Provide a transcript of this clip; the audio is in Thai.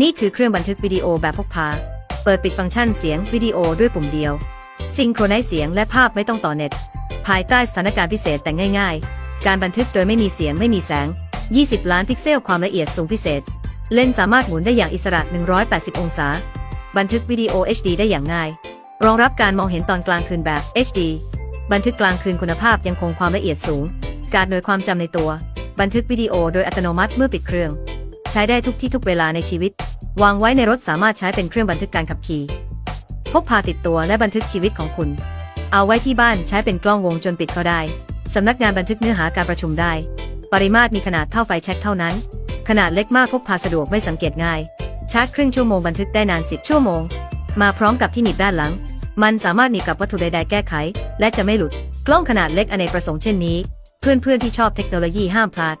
นี่คือเครื่องบันทึกวิดีโอแบบพกพา เปิดปิดฟังก์ชันเสียงวิดีโอด้วยปุ่มเดียวซิงโครไนซ์เสียงและภาพไม่ต้องต่อเน็ต ภายใต้สถานการณ์พิเศษแต่ง่ายๆ การบันทึกโดยไม่มีเสียงไม่มีแสง 20 ล้านพิกเซลความละเอียดสูงพิเศษ เลนสามารถหมุนได้อย่างอิสระ 180 องศา บันทึกวิดีโอ HD ได้อย่างง่าย รองรับการมองเห็นตอนกลางคืนแบบ HD บันทึกกลางคืนคุณภาพยังคงความละเอียดสูง การหน่วยความจำในตัว บันทึกวิดีโอโดยอัตโนมัติเมื่อปิดเครื่อง ใช้ได้ทุกที่ทุกเวลาในชีวิต วางไว้ในรถสามารถใช้เป็นเครื่องบันทึกการขับขี่ พกพาติดตัวและบันทึกชีวิตของคุณ เอาไว้ที่บ้านใช้เป็นกล้องวงจรปิดก็ได้ สำนักงานบันทึกเนื้อหาการประชุมได้ ปริมาตรมีขนาดเท่าไฟแช็กเท่านั้น ขนาดเล็กมากพกพาสะดวกไม่สังเกตง่าย ชาร์จครึ่งชั่วโมงบันทึกได้นาน 10 ชั่วโมง มาพร้อมกับที่หนีบด้านหลัง มันสามารถหนีบกับวัตถุใดๆแก้ไข และจะไม่หลุด กล้องขนาดเล็กอเนกประสงค์เช่นนี้ เพื่อนๆที่ชอบเทคโนโลยีห้ามพลาด